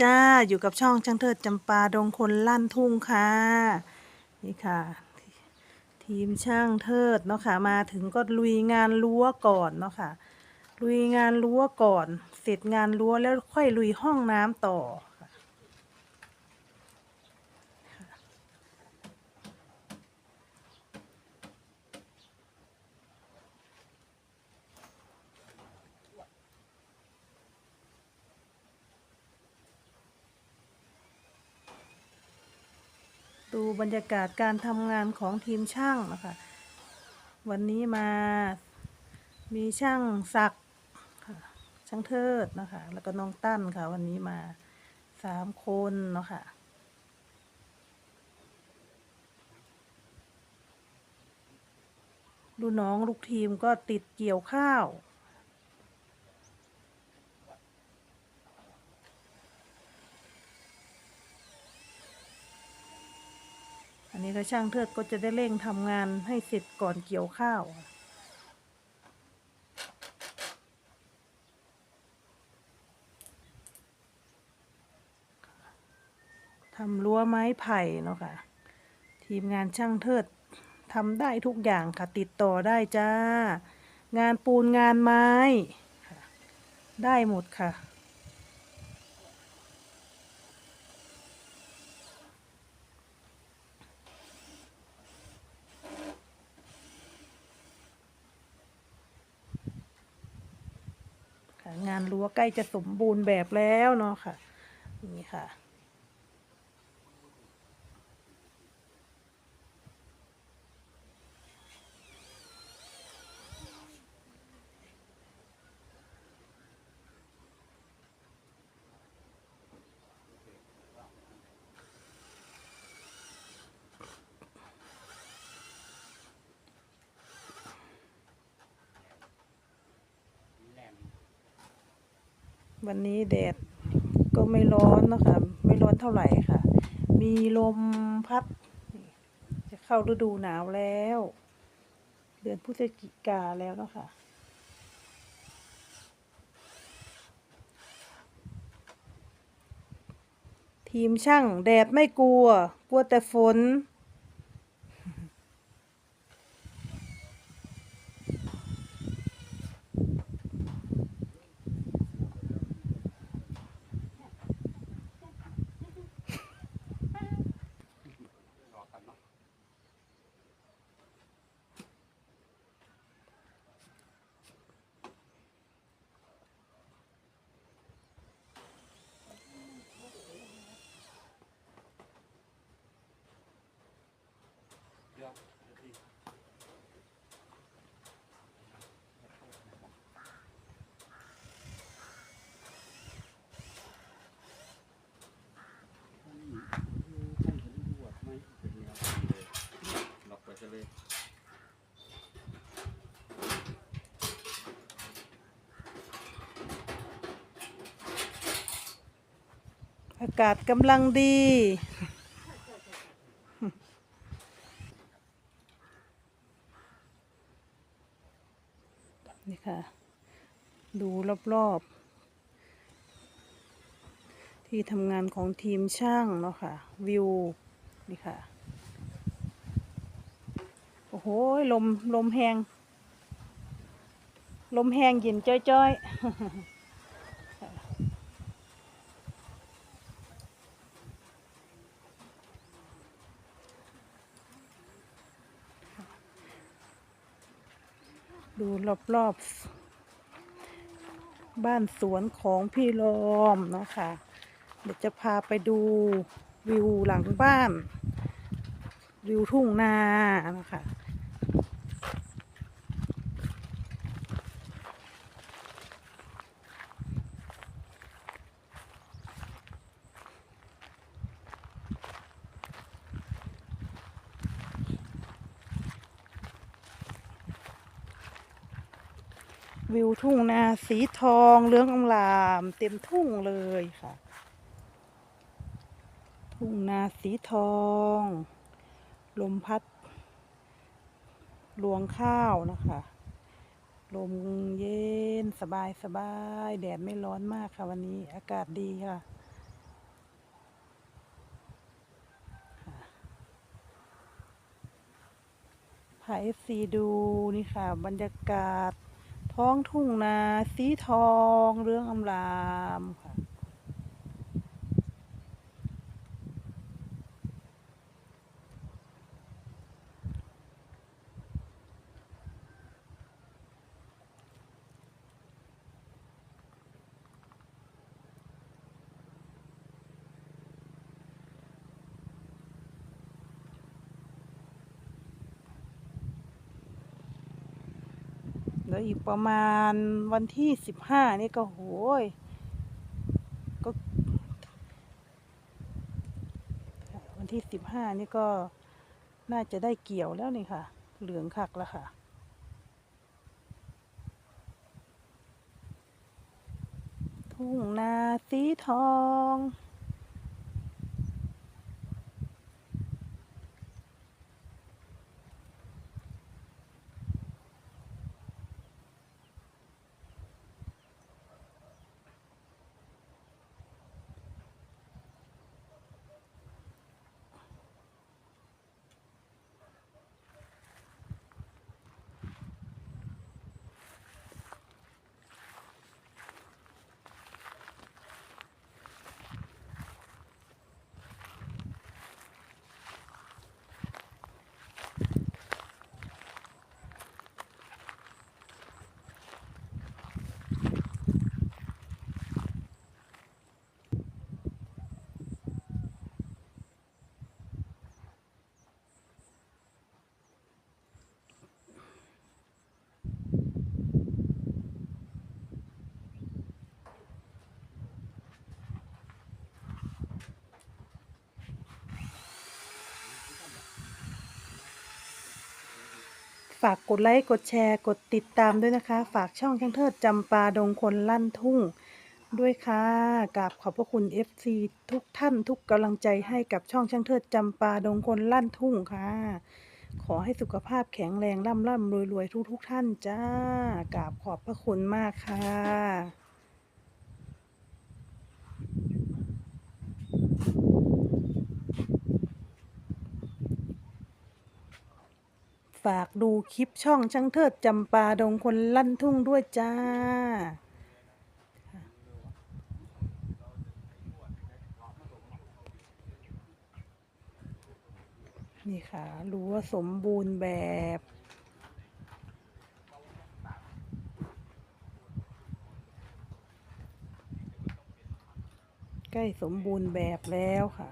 จ้าอยู่กับช่องช่างเทิดจำปาดงคนลั่นทุ่งค่ะ นี่ค่ะ ทีมช่างเทิดเนาะค่ะมาถึงก็ลุยงานรั้วก่อนเนาะค่ะลุยงานรั้วก่อน เสร็จงานรั้วแล้วค่อยลุยห้องน้ำต่อ ดูบรรยากาศการทำงานของทีมช่างนะคะ วันนี้มามีช่างศักช่างเทิดนะคะ แล้วก็น้องตั้นค่ะ วันนี้มาสามคนเนาะค่ะดูน้องลูกทีมก็ติดเกี่ยวข้าว นนี้ก็ช่างเทิดก็จะได้เร่งทำงานให้เสร็จก่อนเกี่ยวข้าวทำรั้วไม้ไผ่เนาะค่ะ ทีมงานช่างเทิดทำได้ทุกอย่างค่ะ ติดต่อได้จ้า งานปูนงานไม้ ได้หมดค่ะ งานรั้วใกล้จะสมบูรณ์แบบแล้วเนาะค่ะ นี่ค่ะ วันนี้แดดก็ไม่ร้อนนะคะไม่ร้อนเท่าไหร่ค่ะ มีลมพัด จะเข้าฤดูหนาวแล้ว เดือนพฤศจิกาแล้วเนาะค่ะทีมช่างแดดไม่กลัว กลัวแต่ฝน ล็อกไว้ซะ เลยอากาศกำลังดี นี่ค่ะ ดูรอบๆ ที่ทำงานของทีมช่างเนาะค่ะ วิว นี่ค่ะ หลมลมแหงลมแหงเย็นจ้อยๆดูรอบๆบ้านสวนของพี่ลอมเนาะค่ะ เดี๋ยวจะพาไปดูวิวหลังบ้าน วิวทุ่งนานะคะ วิวทุ่งนาสีทองเลื้องอำลามเต็มทุ่งเลยค่ะ ทุ่งนาสีทอง ลมพัดรวงข้าวนะคะ ลมเย็นสบายสบายแดดไม่ร้อนมากค่ะวันนี้อากาศดีค่ะพาเอฟซีดูนี่ค่ะ บรรยากาศ ท้องทุ่งนาสีทองเรื่องอำลามค่ะ แล้วอีกประมาณวันที่สิบห้านี่ก็โหยก็วันที่สิบห้านี่ก็น่าจะได้เกี่ยวแล้วนี่ค่ะ เหลืองคักแล้วค่ะทุ่งนาสีทอง ฝากกดไลค์กดแชร์กดติดตามด้วยนะคะ ฝากช่องช่างเทิดจำปาดงคนลั่นทุ่ง ด้วยค่ะกราบขอบพระคุณ FC ทุกท่านทุกกำลังใจให้กับช่องช่างเทิดจำปาดงคนลั่นทุ่งค่ะ ขอให้สุขภาพแข็งแรงร่ำร่ำรวยรวยทุกทุกท่านจ้ากราบขอบพระคุณมากค่ะากดูคลิปช่องช่างเทิดจำปาดงคนลั่นทุ่งด้วยจ้า นี่ค่ะรั้วสมบูรณ์แบบใกล้สมบูรณ์แบบแล้วค่ะ